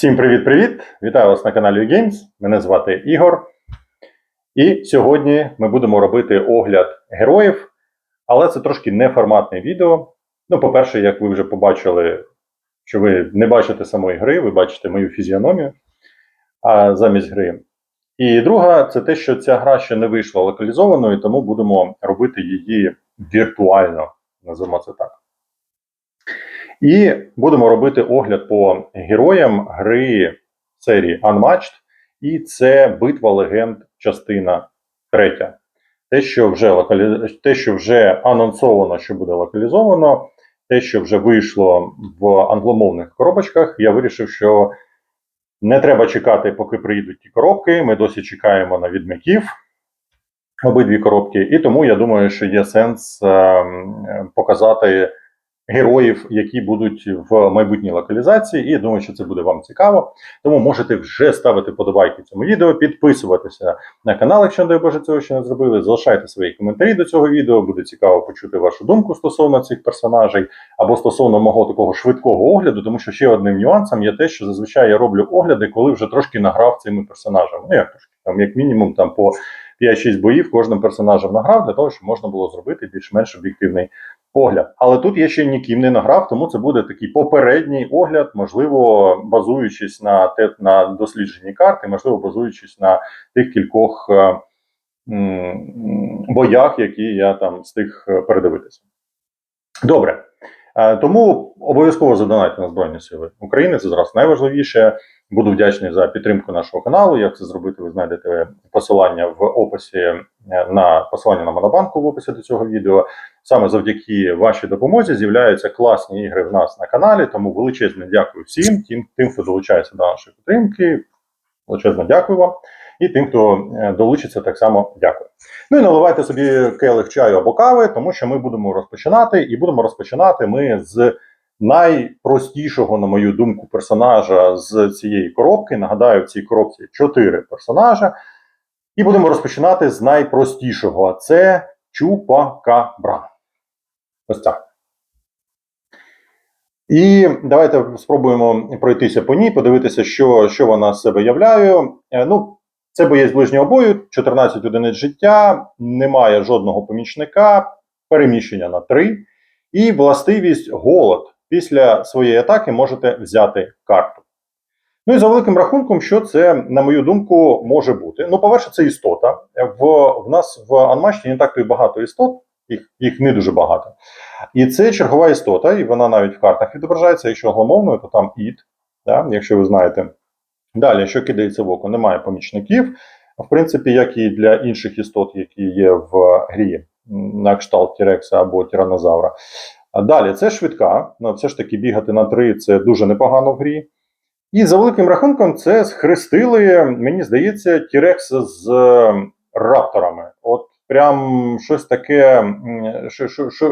Всім привіт-привіт! Вітаю вас на каналі Games. Мене звати Ігор. І сьогодні ми будемо робити огляд героїв, але це трошки неформатне відео. Ну, по-перше, як ви вже побачили, що ви не бачите самої гри, ви бачите мою фізіономію а замість гри. І друга, це те, що ця гра ще не вийшла локалізованою, тому будемо робити її віртуально, називаємо це так. І будемо робити огляд по героям гри серії Unmatched, і це Битва легенд, частина третя. Те, що вже локалі... те, що вже анонсовано, що буде локалізовано, те, що вже вийшло в англомовних коробочках, я вирішив, що не треба чекати, поки приїдуть ті коробки. Ми досі чекаємо на відмиків обидві коробки, і тому я думаю, що є сенс е, показати героїв, які будуть в майбутній локалізації, і я думаю, що це буде вам цікаво. Тому можете вже ставити подобайки цьому відео, підписуватися на канал, якщо дай Боже цього ще не зробили. Залишайте свої коментарі до цього відео. Буде цікаво почути вашу думку стосовно цих персонажей або стосовно мого такого швидкого огляду, тому що ще одним нюансом є те, що зазвичай я роблю огляди, коли вже трошки награв цими персонажами. Ну як трошки там, як мінімум, там по 5-6 боїв кожним персонажем награв для того, щоб можна було зробити більш-менш об'єктивний огляд. Але тут я ще ніким не награв, тому це буде такий попередній огляд, можливо, базуючись на те на дослідженні карти, можливо, базуючись на тих кількох е, боях, які я там встиг е, передивитися. Добре. Е, Тому обов'язково задонайте на Збройні Сили України. Це зараз найважливіше. Буду вдячний за підтримку нашого каналу. Як це зробити, ви знайдете посилання в описі на посилання на Монобанку в описі до цього відео. Саме завдяки вашій допомозі з'являються класні ігри в нас на каналі. Тому величезне дякую всім, тим, тим, хто долучається до нашої підтримки. Величезно дякую вам. І тим, хто е, долучиться, так само дякую. Ну і наливайте собі келих чаю або кави, тому що ми будемо розпочинати, і будемо розпочинати ми з найпростішого, на мою думку, персонажа з цієї коробки. Нагадаю, в цій коробці чотири персонажа. І будемо розпочинати з найпростішого. А це Чупакабра. Ось так. І давайте спробуємо пройтися по ній, подивитися, що, що вона з себе являє. Е, Ну, це боєць ближнього бою, 14 одиниць життя, немає жодного помічника, переміщення на 3. І властивість голод. Після своєї атаки можете взяти карту. Ну і за великим рахунком, що це, на мою думку, може бути. Ну, по-перше, це істота. В, в нас в Анмачті не так й багато істот, їх, їх не дуже багато. І це чергова істота, і вона навіть в картах відображається. Якщо англомовною, то там ід, да, якщо ви знаєте. Далі, що кидається в око, немає помічників. В принципі, як і для інших істот, які є в грі, на кшталт Тірекса або Тиранозавра. Далі це швидка. Ну, все ж таки бігати на три це дуже непогано в грі. І за великим рахунком, це схрестили, мені здається, Тірекс з е, рапторами. От прям щось таке,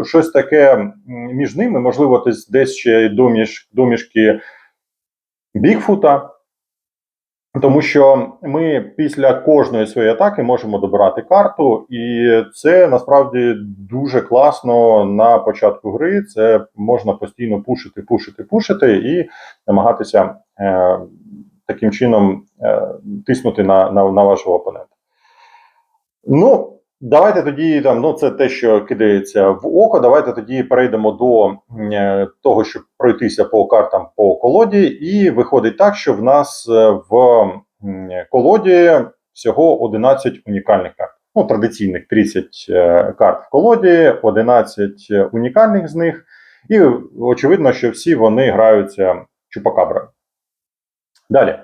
щось таке між ними, можливо, десь, ще доміж, домішки Бігфута. Тому що ми після кожної своєї атаки можемо добирати карту, і це насправді дуже класно на початку гри. Це можна постійно пушити, пушити, пушити і намагатися е, таким чином е, тиснути на, на, на вашого опонента. Ну, давайте тоді там, ну це те, що кидається в око. Давайте тоді перейдемо до е, того, щоб пройтися по картам по колоді, і виходить так, що в нас е, в колоді всього 11 унікальних карт. Ну, традиційних 30 е, карт в колоді, 11 унікальних з них, і очевидно, що всі вони граються чупакаброю. Далі.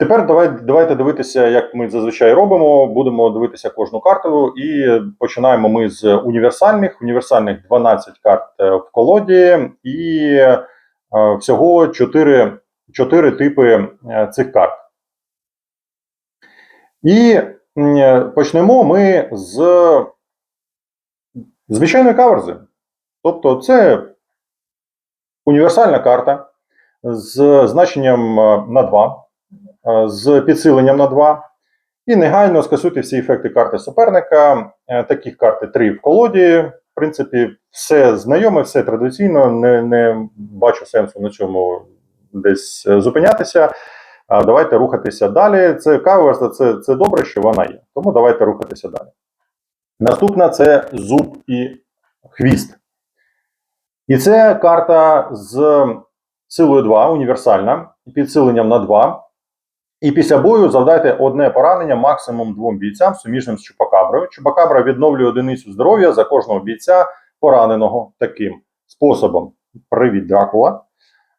Тепер давай, давайте дивитися, як ми зазвичай робимо. Будемо дивитися кожну карту. І починаємо ми з універсальних. Універсальних 12 карт е, в колоді, і е, всього 4, 4 типи е, цих карт. І почнемо ми з звичайної каверзи. Тобто, це універсальна карта з значенням е, на 2 е, з підсиленням на 2. І негайно скасуйте всі ефекти карти суперника. Е, Таких карти 3 в колоді. В принципі, все знайоме, все традиційно. Не, не бачу сенсу на цьому десь зупинятися. Давайте рухатися далі. Це каверс, це, це добре, що вона є. Тому давайте рухатися далі. Наступна це зуб і хвіст. І це карта з силою 2, універсальна, підсиленням на 2. І після бою завдайте одне поранення максимум двом бійцям суміжним з Чупакаброю. Чупакабра відновлює одиницю здоров'я за кожного бійця, пораненого таким способом. Привіт, Дракула.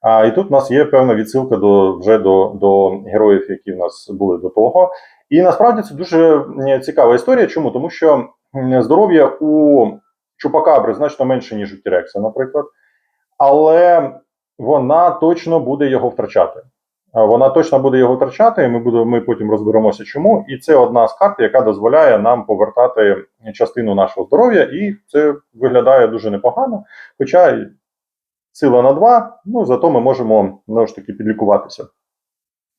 А, і тут у нас є певна відсилка до, вже до, до героїв, які в нас були до того. І насправді це дуже цікава історія. Чому? Тому що здоров'я у Чупакабри значно менше, ніж у Тірекса, наприклад. Але вона точно буде його втрачати. Вона точно буде його втрачати, і ми, буде, ми потім розберемося, чому. І це одна з карт, яка дозволяє нам повертати частину нашого здоров'я, і це виглядає дуже непогано. Хоча сила на 2, ну зато ми можемо знову ж таки підлікуватися.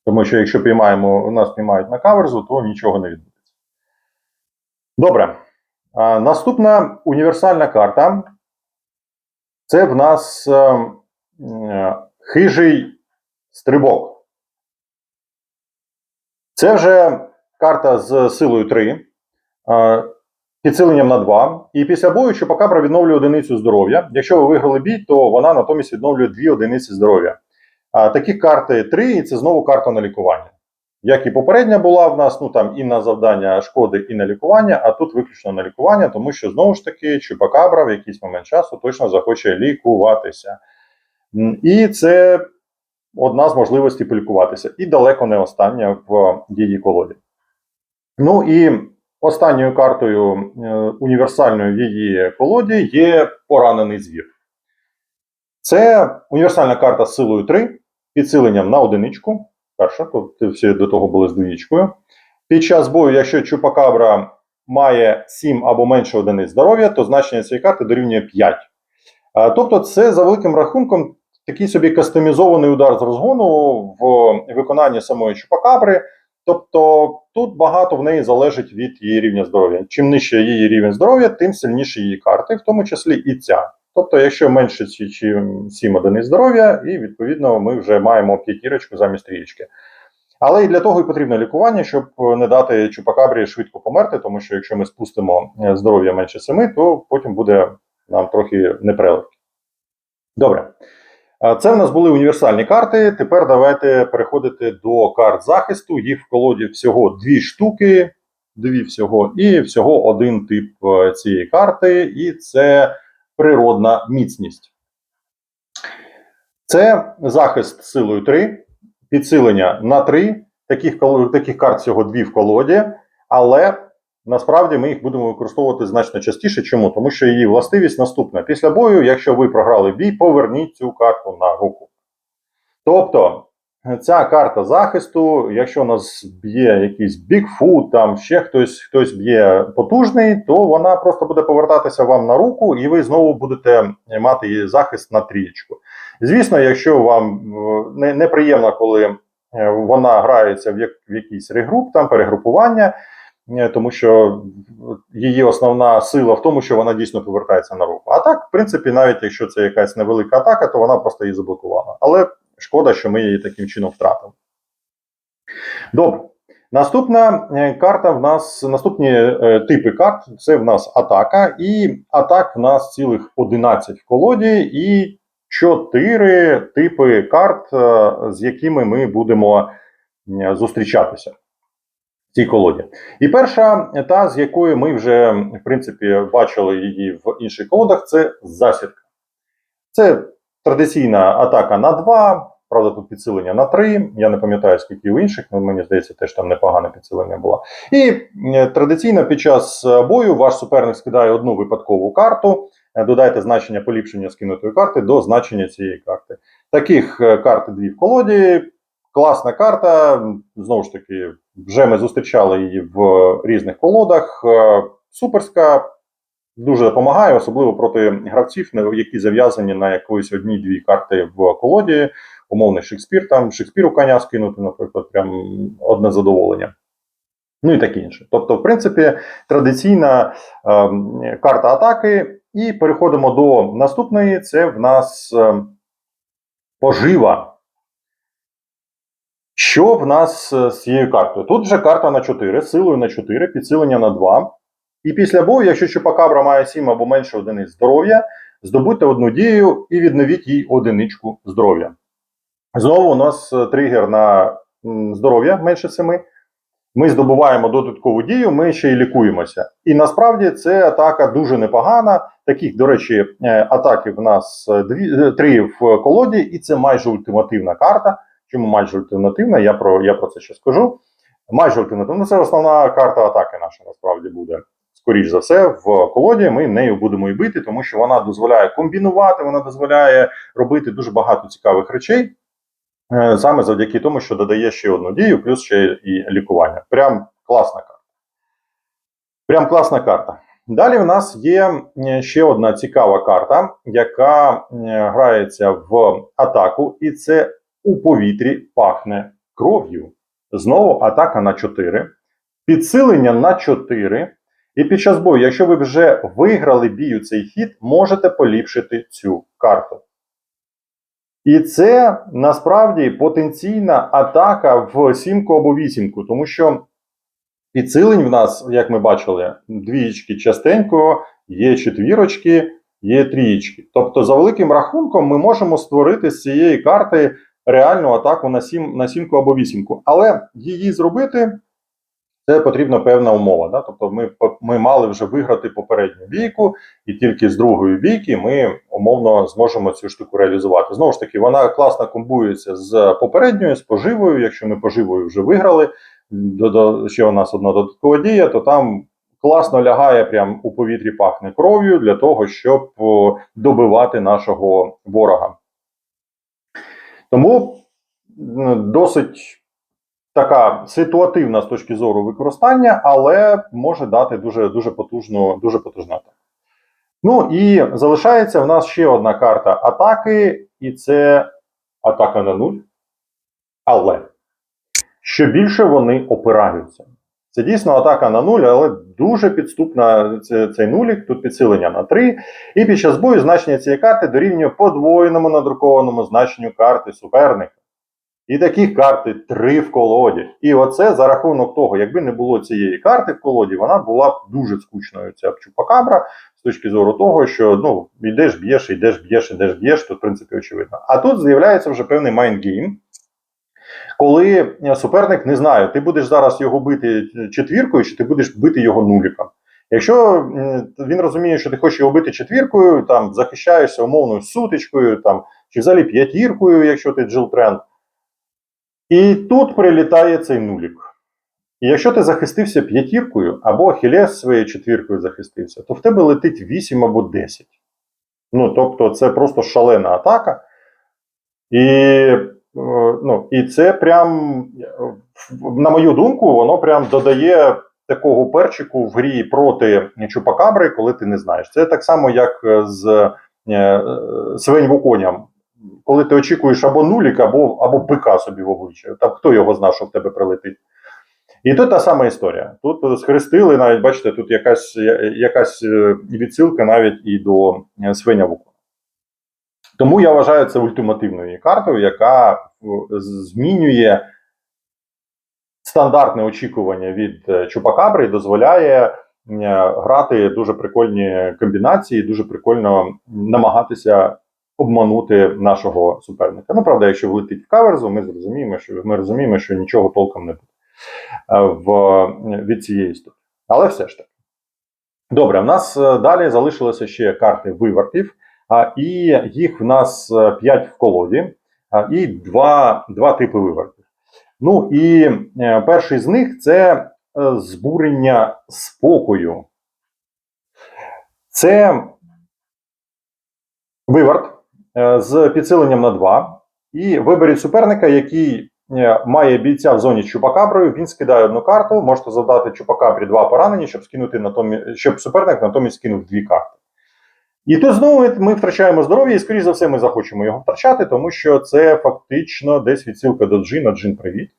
Тому що якщо піймаємо, нас піймають на каверзу, то нічого не відбудеться. Добре. А, наступна універсальна карта. Це в нас е, е, хижий стрибок. Це вже карта з силою 3, е, підсиленням на 2. І після бою Чупакабра відновлює одиницю здоров'я. Якщо ви виграли бій, то вона натомість відновлює 2 одиниці здоров'я. Такі карти 3, і це знову карта на лікування. Як і попередня була в нас, ну там і на завдання шкоди, і на лікування, а тут виключно на лікування, тому що знову ж таки Чупакабра в якийсь момент часу точно захоче лікуватися. І це одна з можливостей полікуватися. І далеко не остання в її колоді. Ну і останньою картою е, універсальною в її колоді є поранений звір. Це універсальна карта з силою 3, підсиленням на одиничку. Перша, тобто всі до того були з двічкою. Під час бою, якщо Чупакабра має 7 або менше одиниць здоров'я, то значення цієї карти дорівнює 5. Тобто, це за великим рахунком такий собі кастомізований удар з розгону в виконанні самої Чупакабри. Тобто тут багато в неї залежить від її рівня здоров'я. Чим нижче її рівень здоров'я, тим сильніші її карти, в тому числі і ця. Тобто, якщо менше чим 7 одиниць здоров'я, і відповідно ми вже маємо п'ятірочку замість трієчки. Але і для того і потрібно лікування, щоб не дати чупакабрі швидко померти, тому що якщо ми спустимо е, здоров'я менше 7, то потім буде нам трохи неприлегко. Добре. Це в нас були універсальні карти. Тепер давайте переходити до карт захисту. Їх в колоді всього дві штуки, дві всього, і всього один тип е, цієї карти, і це природна міцність. Це захист силою 3, підсилення на 3. Таких, таких карт всього дві в колоді, але насправді ми їх будемо використовувати значно частіше. Чому? Тому що її властивість наступна. Після бою, якщо ви програли бій, поверніть цю карту на руку. Тобто, ця карта захисту, якщо нас б'є якийсь бікфут, там ще хтось, хтось б'є потужний, то вона просто буде повертатися вам на руку, і ви знову будете мати її захист на трієчку. Звісно, якщо вам е, неприємно, коли е, вона грається в, як, в якийсь регруп, там перегрупування, тому що її основна сила в тому, що вона дійсно повертається на руку. А так, в принципі, навіть якщо це якась невелика атака, то вона просто її заблокувала. Але шкода, що ми її таким чином втратили. Добре. Наступна е, карта в нас, наступні е, типи карт це в нас атака, і атак в нас цілих 11 в колоді, і 4 типи карт, е, з якими ми будемо е, зустрічатися цій колоді. І перша, та з якою ми вже, в принципі, бачили її в інших колодах, це засідка. Це традиційна атака на 2, правда, тут підсилення на 3. Я не пам'ятаю, скільки у інших, але мені здається, теж там непогане підсилення було. І традиційно під час е, бою ваш суперник скидає одну випадкову карту. Е, Додайте значення поліпшення скинутої карти до значення цієї карти. Таких е, карт дві в колоді. Класна карта. Знову ж таки, вже ми зустрічали її в різних колодах. Е, Суперська дуже допомагає, особливо проти гравців, які зав'язані на якоїсь одній-дві карти в колоді. Умовний Шекспір, там Шекспіру коня скинути, наприклад, прям одне задоволення. Ну і таке інше. Тобто, в принципі, традиційна ем, карта атаки, І переходимо до наступної. Це в нас е, пожива. Що в нас е, з цією картою? Тут вже карта на 4, силою на 4, підсилення на 2. І після бою, якщо Чупакабра має 7 або менше одиниць здоров'я, здобудьте одну дію і відновіть їй одиничку здоров'я. Знову у нас е, тригер на здоров'я менше 7. Ми здобуваємо додаткову дію, ми ще й лікуємося. І насправді це атака дуже непогана. Таких, до речі, е, атаки в нас дві, три в колоді, і це майже ультимативна карта. Чому майже ультимативна? Я про, я про це ще скажу. Майже ультимативна. Ну, Це основна карта атаки наша насправді буде. Скоріш за все, в колоді ми нею будемо і бити, тому що вона дозволяє комбінувати, вона дозволяє робити дуже багато цікавих речей. Е, Саме завдяки тому, що додає ще одну дію, плюс ще і лікування. Прям класна карта. Прям класна карта. Далі в нас є е, ще одна цікава карта, яка е, грається в атаку, і це у повітрі пахне кров'ю. Знову атака на 4, підсилення на 4. І під час бою, якщо ви вже виграли бій у цей хід, можете поліпшити цю карту. І це насправді потенційна атака в сімку або вісімку, тому що підсилень в нас, як ми бачили, двієчки частенько, є четвірочки, є трієчки. Тобто, за великим рахунком, ми можемо створити з цієї карти реальну атаку на, сім, на сімку або вісімку. Але її зробити це потрібна певна умова. Да? Тобто, ми, ми мали вже виграти попередню бійку, і тільки з другої бійки ми умовно зможемо цю штуку реалізувати. Знову ж таки, вона класно комбується з попередньою, з поживою. Якщо ми поживою вже виграли, до, ще у нас одна додаткова дія, то там класно лягає прямо у повітрі пахне кров'ю для того, щоб добивати нашого ворога. Тому досить така ситуативна з точки зору використання, але може дати дуже, дуже потужну, дуже потужну атаку. Ну і залишається в нас ще одна карта атаки, і це атака на нуль. Але що більше вони опираються. Це дійсно атака на нуль, але дуже підступна цей нулік, тут підсилення на 3. І під час бою значення цієї карти дорівнює подвоєному надрукованому значенню карти суперника. І таких карти три в колоді. І оце за рахунок того, якби не було цієї карти в колоді, вона була б дуже скучною. Ця чупакабра з точки зору того, що ну йдеш, б'єш, йдеш, б'єш, йдеш, б'єш, то в принципі очевидно. А тут з'являється вже певний майндгейм, коли е, суперник не знає, ти будеш зараз його бити четвіркою, чи ти будеш бити його нуліком. Якщо він розуміє, що ти хочеш його бити четвіркою, там захищаєшся умовною сутичкою, там чи взагалі п'ятіркою, якщо ти джилтренд, і тут прилітає цей нулік. І якщо ти захистився п'ятіркою, або Ахілес своєю четвіркою захистився, то в тебе летить 8 або 10. Ну, тобто, це просто шалена атака. І, е, ну, і це прям, на мою думку, воно прям додає такого перчику в грі проти Чупакабри, коли ти не знаєш. Це так само, як з е, свинь вуконям коли ти очікуєш або нулік, або, або бика собі в обличчя. Там хто його знав, що в тебе прилетить. І тут та сама історія. Тут схрестили, навіть бачите, тут якась, якась е, відсилка навіть і до е, свиня вуку. Тому я вважаю це ультимативною картою, яка е, змінює стандартне очікування від е, Чупакабри і дозволяє е, грати дуже прикольні комбінації, дуже прикольно намагатися обманути нашого суперника. Ну, правда, якщо влетить в каверзу, ми зрозуміємо, що ми розуміємо, що нічого толком не буде в, від цієї історії. Але все ж таки. Добре, в нас далі залишилися ще карти вивертів, і їх в нас 5 в колоді, і два, два типи вивертів. Ну і е, перший з них це е, збурення спокою. Це виверт е, з підсиленням на 2. І виберіть суперника, який е, має бійця в зоні чупакаброю. Він скидає одну карту, можете завдати чупакабрі два поранення, щоб скинути натомість, щоб суперник натомість скинув дві карти. І тут знову ми втрачаємо здоров'я, і, скоріш за все, ми захочемо його втрачати, тому що це фактично десь відсилка до джина, джин привіт.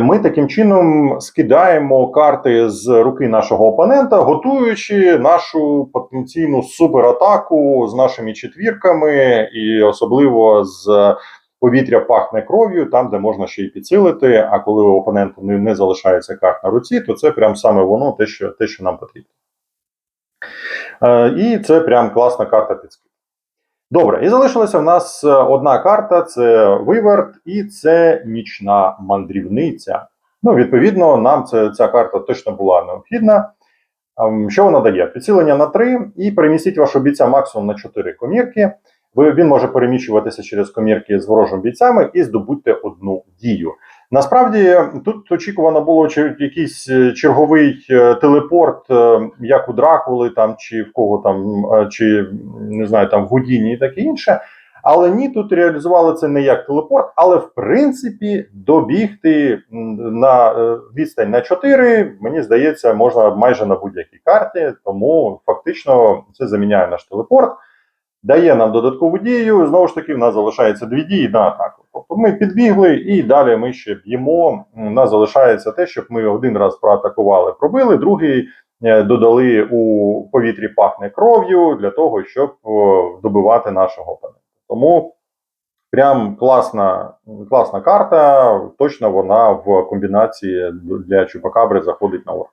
ми таким чином скидаємо карти з руки нашого опонента, готуючи нашу потенційну суператаку з нашими четвірками, і особливо з повітря пахне кров'ю, там, де можна ще й підсилити. А коли у опоненту не, не залишається карт на руці, то це прям саме воно, те, що, те, що нам потрібно. Е, і це прям класна карта підскид. Добре, і залишилася в нас е, одна карта: це виверт, і це нічна мандрівниця. Ну, відповідно, нам це, ця карта точно була необхідна. Ем, Що вона дає? Підсилення на 3 і перемістіть вашого бійця максимум на 4 комірки. Він може переміщуватися через комірки з ворожими бійцями і здобути одну дію. Насправді тут очікувано було якийсь е, черговий е, телепорт, е, як у Дракули, там чи в кого там, чи не знаю, там в Гудіні і таке інше. Але ні, тут реалізували це не як телепорт, але в принципі добігти на відстань на 4, мені здається, можна майже на будь-якій карті. Тому фактично це заміняє наш телепорт дає нам додаткову дію. Знову ж таки, в нас залишається дві дії на атаку. Тобто ми підбігли і далі ми ще б'ємо. У нас залишається те, щоб ми один раз проатакували, пробили, другий е, додали у повітрі пахне кров'ю для того, щоб добивати нашого опонента. Тому прям класна, класна карта. Точно вона в комбінації для Чупакабри заходить на орг.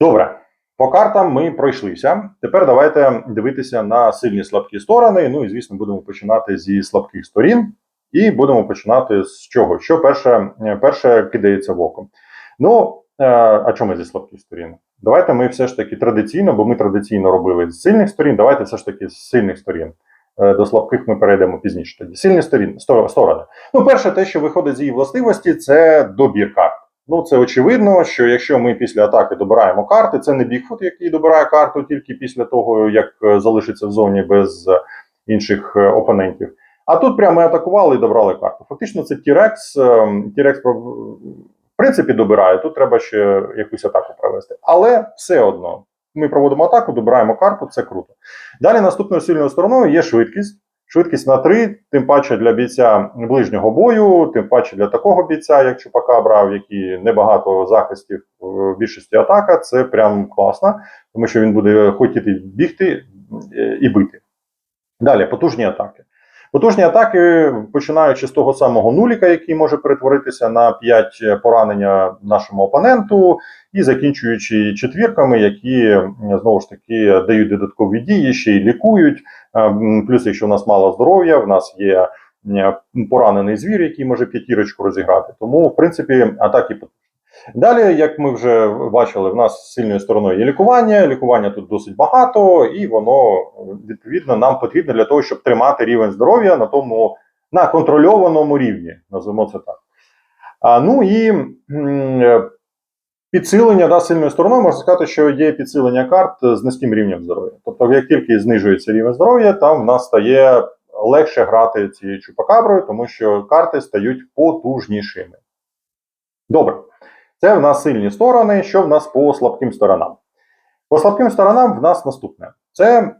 Добре. По картам ми пройшлися. Тепер давайте дивитися на сильні слабкі сторони. Ну і звісно, будемо починати зі слабких сторін. І будемо починати з чого? Що перше, перше кидається в око. Ну, е, а чому зі слабких сторін? Давайте ми все ж таки традиційно, бо ми традиційно робили з сильних сторін. Давайте все ж таки з сильних сторін. Е, До слабких ми перейдемо пізніше. Тоді сильні сторін, сто- сторони. Ну, перше, те, що виходить з її властивості, це добір карт. Ну, це очевидно, що якщо ми після атаки добираємо карти, це не Бігфут, який добирає карту тільки після того, як е, залишиться в зоні без е, інших е, опонентів. А тут прямо ми атакували і добрали карту. Фактично, це Тірекс. Тірекс в принципі добирає. Тут треба ще якусь атаку провести. Але все одно ми проводимо атаку, добираємо карту, це круто. Далі наступною сильною стороною є швидкість. Швидкість на 3, тим паче для бійця ближнього бою, тим паче для такого бійця, як Чупака брав, який небагато захистів в більшості атака, це прям класно, тому що він буде хотіти бігти е, і бити. Далі, потужні атаки. Потужні атаки, починаючи з того самого нуліка, який може перетворитися на 5 поранення нашому опоненту, і закінчуючи четвірками, які знову ж таки дають додаткові дії, ще й лікують. Плюс, якщо у нас мало здоров'я, в нас є поранений звір, який може п'ятірочку розіграти. Тому, в принципі, атаки потужні. Далі, як ми вже бачили, в нас сильною стороною є лікування. Лікування тут досить багато, і воно відповідно нам потрібно для того, щоб тримати рівень здоров'я на тому на контрольованому рівні, назвемо це так. А, ну і е, підсилення да, сильною стороною можна сказати, що є підсилення карт з низьким рівнем здоров'я. Тобто, як тільки знижується рівень здоров'я, там в нас стає легше грати цією чупакаброю, тому що карти стають потужнішими. Добре. Це в нас сильні сторони. Що в нас по слабким сторонам? По слабким сторонам в нас наступне: це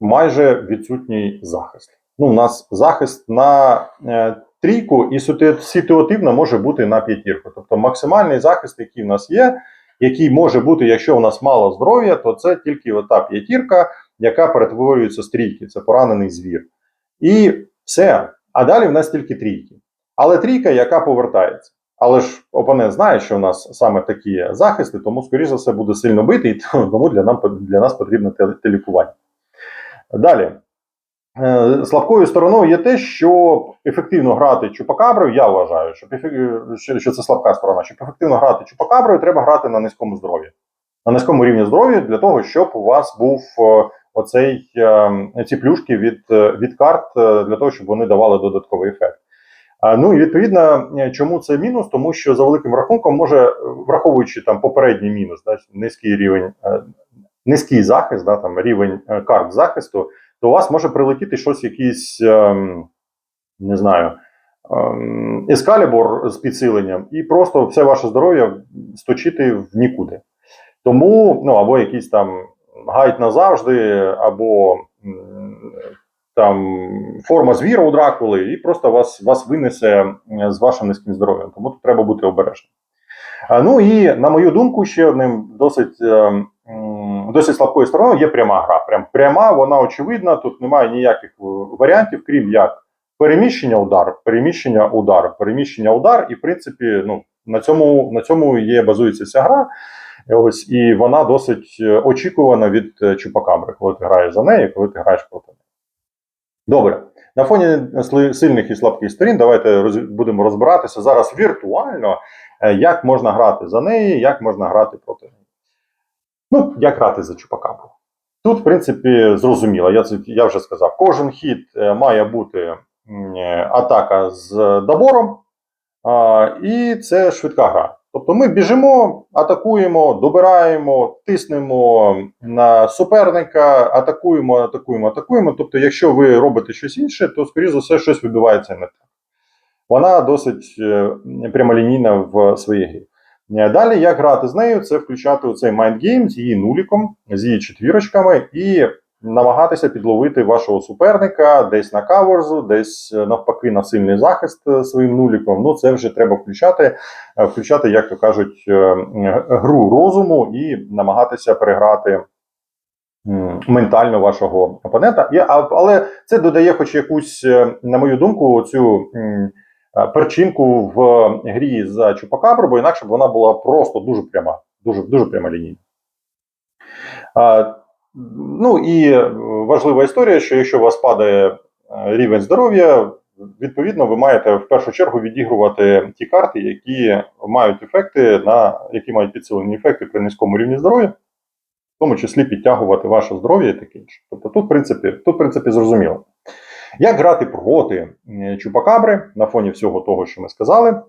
майже відсутній захист. Ну, у нас захист на е, трійку і ситуа- ситуативно може бути на п'ятірку. Тобто максимальний захист, який в нас є, який може бути, якщо у нас мало здоров'я, то це тільки ота п'ятірка, яка перетворюється з трійки. Це поранений звір. І все. А далі в нас тільки трійки. Але трійка, яка повертається. Але ж опонент знає, що у нас саме такі захисти, тому, скоріш за все, буде сильно битий, тому для, нам, для нас потрібно те, те. Далі. Е, Слабкою стороною є те, що ефективно грати чупакаброю, я вважаю, що, це слабка сторона. Щоб ефективно грати чупакаброю, треба грати на низькому здоров'ї. На низькому рівні здоров'я для того, щоб у вас був е, оцей, е, ці плюшки від, е, від карт, для того, щоб вони давали додатковий ефект. Ну і відповідно, е, чому це мінус? Тому що за великим рахунком може, е, враховуючи там попередній мінус, да, низький рівень, е, низький захист, да, там рівень карт захисту, то у вас може прилетіти щось, якийсь, ем, не знаю, ем, ескалібур з підсиленням, і просто все ваше здоров'я сточити в нікуди. Тому, ну або якийсь там гайд назавжди, або там форма звіра у Дракули, і просто вас, вас винесе е, з вашим низьким здоров'ям. Тому тут треба бути обережним. Ну і на мою думку, ще одним досить е, досить слабкою стороною є пряма гра. Прям пряма, вона очевидна. Тут немає ніяких е, варіантів, крім як переміщення, удар, переміщення, удар, переміщення, удар. І в принципі, ну на цьому на цьому є базується ця гра. Ось і вона досить очікувана від Чупакабри, коли ти граєш за неї, коли ти граєш проти неї. Добре. На фоні сильних і слабких сторін, давайте роз, будемо розбиратися зараз віртуально, е, як можна грати за неї, як можна грати проти неї. Ну, як грати за Чупакабру. Тут, в принципі, зрозуміло, я, я вже сказав, кожен хід е, має бути е, атака з добором, і це швидка гра. Тобто ми біжимо, атакуємо, добираємо, тиснемо на суперника, атакуємо, атакуємо, атакуємо. Тобто, якщо ви робите щось інше, то, скоріш за все, щось вибивається не так. Вона досить е, прямолінійна в своїй грі. Е, Далі, як грати з нею, це включати у цей Mind Game з її нуліком, з її четвірочками, і намагатися підловити вашого суперника десь на каверзу, десь е, навпаки на сильний захист е, своїм нуліком. Ну, це вже треба включати, е, включати, як то кажуть, гру розуму і намагатися переграти. Ментально вашого опонента, але це додає, хоч якусь, на мою думку, цю перчинку в грі за Чупакабру, бо інакше б вона була просто дуже пряма, дуже, дуже прямолінійна. А, ну і е, важлива історія, що якщо у вас падає е, рівень здоров'я, відповідно, ви маєте в першу чергу відігрувати ті карти, які мають ефекти, на які мають підсилені ефекти при низькому рівні здоров'я, в тому числі підтягувати ваше здоров'я і таке інше. Тобто тут, в принципі, тут, в принципі, зрозуміло. Як грати проти е, Чупакабри на фоні всього того, що ми сказали.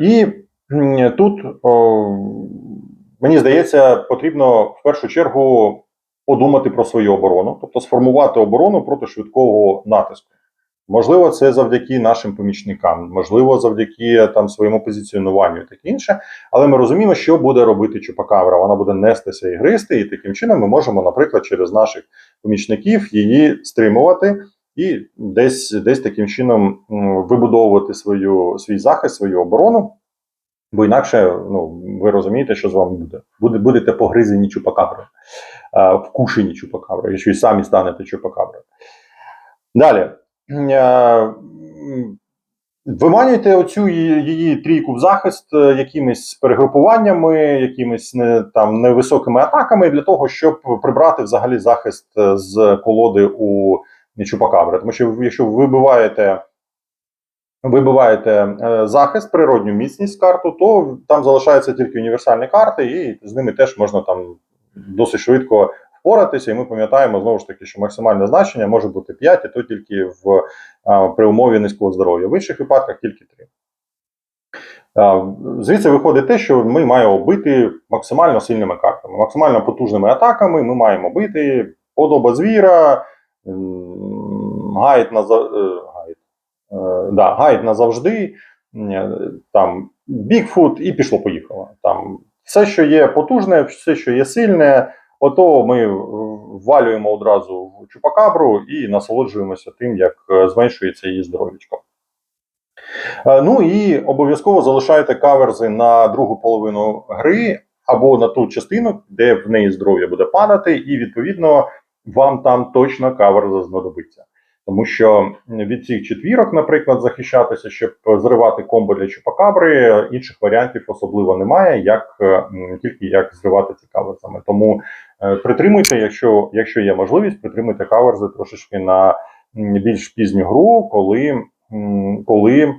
І тут, мені здається, потрібно в першу чергу подумати про свою оборону, тобто сформувати оборону проти швидкого натиску. Можливо, це завдяки нашим помічникам, можливо, завдяки там своєму позиціонуванню і таке інше. Але ми розуміємо, що буде робити Чупакабра. Вона буде нестися і гристи, і таким чином ми можемо, наприклад, через наших помічників її стримувати і десь, десь таким чином вибудовувати свою, свій захист, свою оборону. Бо інакше, ну, ви розумієте, що з вами буде. буде будете погризені чупакаброю, а, вкушені чупакаброю, якщо і самі станете чупакаброю. Далі. Е, Виманюйте оцю її, трійку в захист е, якимись перегрупуваннями, якимись не, там невисокими атаками для того, щоб прибрати взагалі захист е, з колоди у Чупакабри. Тому що якщо ви вибиваєте, вибиваєте е, захист, природню міцність карту, то там залишаються тільки універсальні карти, і з ними теж можна там досить швидко впоратися. І ми пам'ятаємо знову ж таки, що максимальне значення може бути 5, і то тільки в при умові низького здоров'я. В інших випадках тільки 3. Звідси виходить те, що ми маємо бити максимально сильними картами, максимально потужними атаками. Ми маємо бити подоба звіра, гайд на е, да, гайд назавжди, е, там Бігфут і пішло-поїхало. Там все, що є потужне, все, що є сильне, ото ми ввалюємо одразу в чупакабру і насолоджуємося тим, як е, зменшується її здоров'ячко. Е, Ну і обов'язково залишайте каверзи на другу половину гри або на ту частину, де в неї здоров'я буде падати, і відповідно вам там точно каверза знадобиться. Тому що від цих четвірок, наприклад, захищатися, щоб зривати комбо для чупакабри, інших варіантів особливо немає, як е, тільки як зривати ці каверзами. Тому е, притримуйте, якщо, якщо є можливість, притримуйте каверзи трошечки на більш пізню гру, коли, коли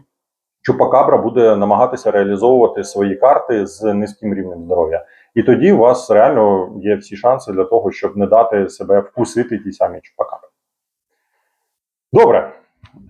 Чупакабра буде намагатися реалізовувати свої карти з низьким рівнем здоров'я. І тоді у вас реально є всі шанси для того, щоб не дати себе вкусити ті самі чупакабри. Добре.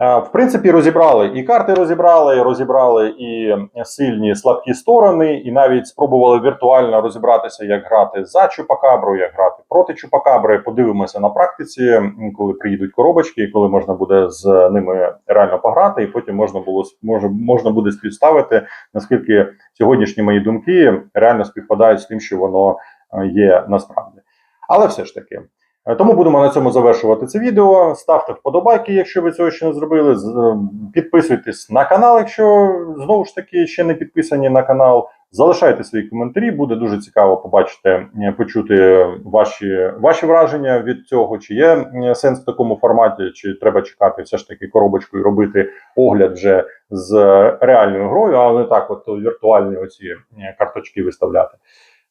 Е, В принципі, розібрали і карти розібрали, розібрали і сильні слабкі сторони, і навіть спробували віртуально розібратися, як грати за Чупакабру, як грати проти Чупакабри. Подивимося на практиці, коли приїдуть коробочки, і коли можна буде з ними реально пограти, і потім можна було може, можна буде співставити, наскільки сьогоднішні мої думки реально співпадають з тим, що воно е, є насправді. Але все ж таки. Е, Тому будемо на цьому завершувати це відео. Ставте вподобайки, якщо ви цього ще не зробили. Е, Підписуйтесь на канал, якщо знову ж таки ще не підписані на канал. Залишайте свої коментарі, буде дуже цікаво побачити, е, почути ваші, ваші враження від цього, чи є сенс в такому форматі, чи треба чекати все ж таки коробочку і робити огляд вже з реальною грою, а не так, от віртуальні оці карточки виставляти.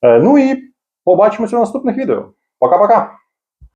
Ну і побачимося в наступних відео. Пока-пока!